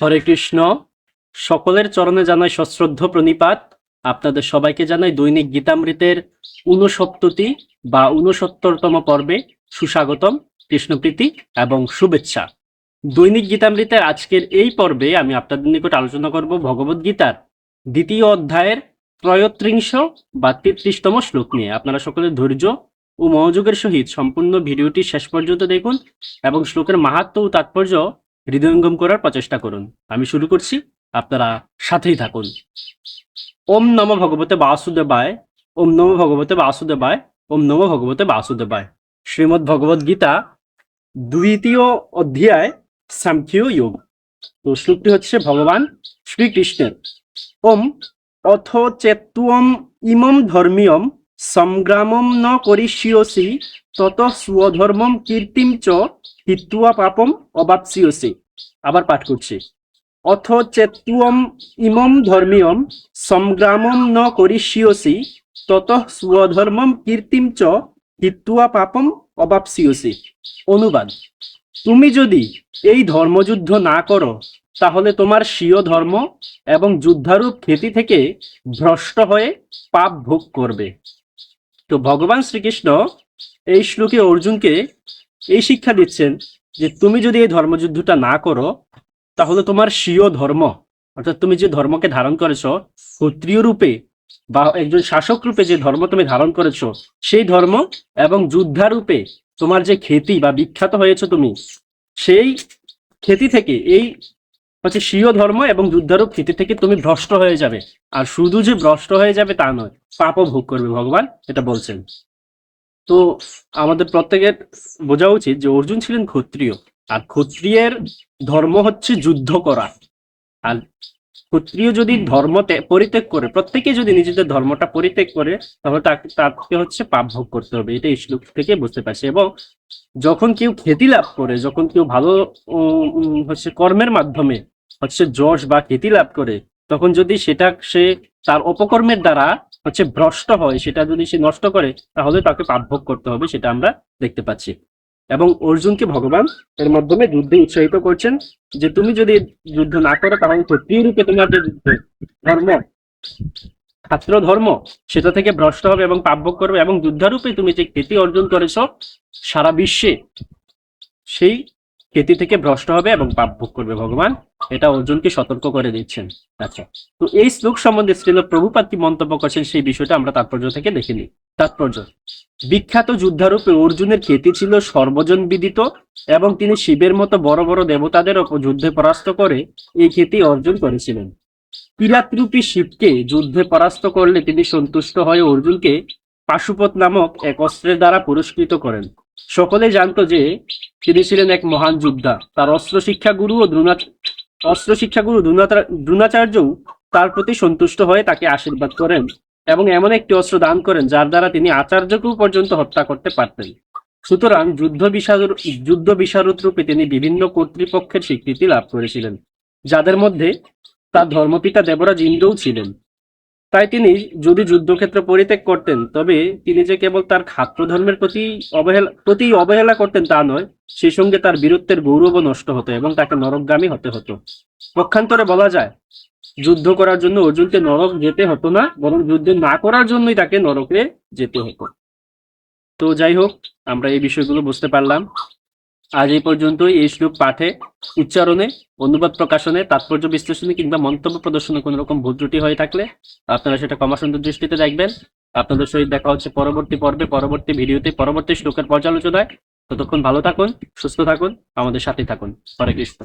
হরে কৃষ্ণ। সকলের চরণে জানাই সশ্রদ্ধ প্রণিপাত। আপনাদের সবাইকে জানাই দৈনিক গীতামৃতের ঊনসত্তরটি বা ঊনসত্তরতম পর্বে সুস্বাগতম, কৃষ্ণপ্রীতি এবং শুভেচ্ছা। দৈনিক গীতামৃতের আজকের এই পর্বে আমি আপনাদের নিকট আলোচনা করব ভগবদ গীতার দ্বিতীয় অধ্যায়ের ত্রয়ত্রিংশ বা তেত্রিশতম শ্লোক নিয়ে। আপনারা সকলে ধৈর্য ও মনোযোগের সহিত সম্পূর্ণ ভিডিওটি শেষ পর্যন্ত দেখুন এবং শ্লোকের মাহাত্ম ও তাৎপর্য হৃদয়ঙ্গম করার প্রচেষ্টা করুন। আমি শুরু করছি। আপনারা সাথেই থাকুন। ওম নম ভগবতে বাসুদেবায়, ওম নম ভগবতে বাসুদেবায়, ওম নম ভগবতে বাসুদেবায়। শ্রীমদ্ ভগবদ গীতা দ্বিতীয় অধ্যায় সাংখ্য যোগ। তো শ্লোকটি হচ্ছে, ভগবান শ্রীকৃষ্ণের। ওম অথ চেত্তুয়ম ইমম ধর্মীয়ম সংগ্রামম ন করিষ্যসি তত স্বধর্মম কীর্তিম চ হিত্তুয়া পাপম অবাপসিয়সি আবার পাঠ করছি। অথ চেত্তুয়ম ইমম ধর্মীয়ম সংগ্রামম ন করিষ্যসি তত স্বধর্মম কীর্তিম চ হিত্তুয়া পাপম অবাপসিয়সি অনুবাদ, তুমি যদি এই ধর্মযুদ্ধ না করো, তাহলে তোমার স্বীয় ধর্ম এবং যুদ্ধারূপ খ্যাতি থেকে ভ্রষ্ট হয়ে পাপ ভোগ করবে। তো ভগবান শ্রীকৃষ্ণ এই শ্লোকে অর্জুনকে এই শিক্ষা দিচ্ছেন যে তুমি যদি এই ধর্মযুদ্ধটা না করো, তাহলে তোমার স্বীয় ধর্ম, অর্থাৎ তুমি যে ধর্মকে ধারণ করেছ, ক্ষত্রিয় রূপে বা একজন শাসক রূপে যে ধর্ম তুমি ধারণ করেছ, সেই ধর্ম এবং যোদ্ধারূপে তোমার যে খ্যাতি বা বিখ্যাত হয়েছে তুমি, সেই খ্যাতি থেকে এই হচ্ছে স্বীয় ধর্ম এবং যুদ্ধারূপ খ্যাতি থেকে তুমি ভ্রষ্ট হয়ে যাবে। আর শুধু যে ভ্রষ্ট হয়ে যাবে তা নয়, পাপও ভোগ করবে ভগবান, এটা বলছেন। তো আমাদের প্রত্যেকের বোঝা উচিত যে অর্জুন ছিলেন ক্ষত্রিয়, আর ক্ষত্রিয়ের ধর্ম হচ্ছে যুদ্ধ করা। আর ক্ষত্রিয় যদি ধর্ম পরিত্যাগ করে, প্রত্যেকে যদি নিজেদের ধর্মটা পরিত্যাগ করে, তাহলে তাকে তাকে হচ্ছে পাপ ভোগ করতে হবে এটা এই শ্লোক থেকে বুঝতে পারছি। এবং যখন কেউ খ্যাতি লাভ করে, যখন কেউ ভালো হচ্ছে কর্মের মাধ্যমে হচ্ছে যশ বা খ্যাতি লাভ করে, তখন যদি সেটা সে তার অপকর্মের দ্বারা হচ্ছে ভ্রষ্ট হয়, সেটা যদি সে নষ্ট করে, তাহলে তাকে পাপ ভোগ করতে হবে, সেটা আমরা দেখতে পাচ্ছি। এবং অর্জুনকে ভগবান এর মাধ্যমে যুদ্ধে উৎসাহিত করছেন যে তুমি যদি যুদ্ধ না করো তাহলে ক্ষত্রিয় রূপে তোমার যে যুদ্ধ, ধর্ম, ছাত্র ধর্ম, সেটা থেকে ভ্রষ্ট হবে এবং পাপ ভোগ করবে এবং যুদ্ধারূপে তুমি যে খ্যাতি অর্জন করেছ, সারা বিশ্বে সেই খ্যাতি থেকে ভ্রষ্ট হবে এবং পাপ ভোগ করবে ভগবান। এটা অর্জুনকে সতর্ক করে দিচ্ছেন। আচ্ছা। তো এই শ্লোক সম্বন্ধে শ্রীল প্রভুপাত কি মন্তব্য করছেন সেই বিষয়টা আমরা তাৎপর্য থেকে দেখে নিই। তাৎপর্য। বিখ্যাত যুদ্ধারূপে অর্জুনের খ্যাতি ছিল সর্বজন বিদিত এবং তিনি শিবের মতো বড় বড় দেবতাদের যুদ্ধে পরাস্ত করে এই খ্যাতি অর্জন করেছিলেন। কিরাতরূপী শিবকে যুদ্ধে পরাস্ত করলে তিনি সন্তুষ্ট হয়ে অর্জুনকে পাশুপত নামক এক অস্ত্রের দ্বারা পুরস্কৃত করেন। সকলে জানতো যে তিনি ছিলেন এক মহান যোদ্ধা। তার অস্ত্র শিক্ষা গুরু ও দ্রোণা অস্ত্র শিক্ষা গুরু দ্রোণাচার- দ্রোণাচার্যও তার প্রতি সন্তুষ্ট হয়ে তাকে আশীর্বাদ করেন এবং এমন একটি অস্ত্র দান করেন যার দ্বারা তিনি আচার্যকেও পর্যন্ত হত্যা করতে পারতেন। সুতরাং যুদ্ধ বিশারদ যুদ্ধ বিশারদ রূপে তিনি বিভিন্ন কর্তৃপক্ষের স্বীকৃতি লাভ করেছিলেন, যাদের মধ্যে তার ধর্মপিতা দেবরাজ ইন্দ্রও ছিলেন। তাই তিনি যদি যুদ্ধক্ষেত্র পরিত্যাগ করতেন, তবে তিনি যে কেবল তার খাত্র ধর্মের প্রতি অবহেলা প্রতি অবহেলা করতেন তা নয়, সেই সঙ্গে তার বীরত্বের গৌরবও নষ্ট হতো এবং তাকে নরকগামী হতে হতো। পক্ষান্তরে বলা যায়, যুদ্ধ করার জন্য অর্জুনকে নরক যেতে হতো না, বরং যুদ্ধ না করার জন্যই তাকে নরকে যেতে হতো। তো যাই হোক, আমরা এই বিষয়গুলো বুঝতে পারলাম। আজ এই পর্যন্ত এই শ্লোক পাঠে, উচ্চারণে, অনুবাদ প্রকাশনে, তাৎপর্য বিশ্লেষণে কিংবা মন্তব্য প্রদর্শনে কোনো রকম ভুল ত্রুটি হয়ে থাকলে আপনারা সেটা ক্ষমাসুন্দর দৃষ্টিতে দেখবেন। আপনাদের সহিত দেখা হচ্ছে পরবর্তী পর্বে, পরবর্তী ভিডিওতে, পরবর্তী শ্লোকের পর্যালোচনায়। ততক্ষণ ভালো থাকুন, সুস্থ থাকুন, আমাদের সাথে থাকুন। হরে কৃষ্ণ।